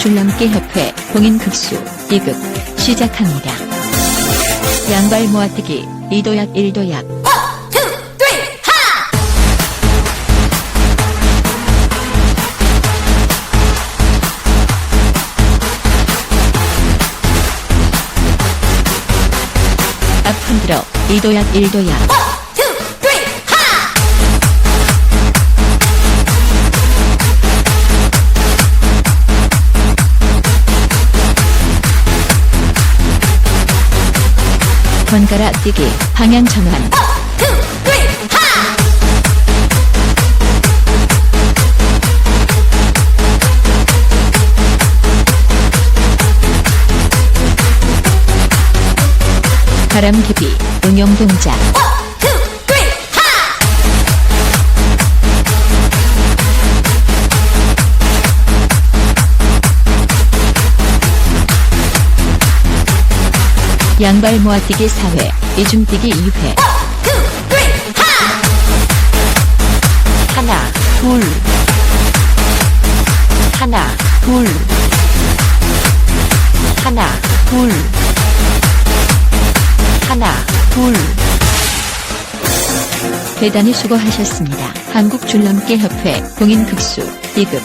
줄넘기 협회 공인급수 2급 시작합니다. 양발 모아뛰기 2도약 1도약. 앞 흔들어 2도약 1도약 번갈아 뛰기. 방향 전환. 바람 기비 응용 동작 양발 모아뛰기 4회 이중뛰기 2회. 하나 둘. 하나 둘. 하나 둘. 하나 둘. 대단히 수고하셨습니다. 한국줄넘기 협회 공인급수 2급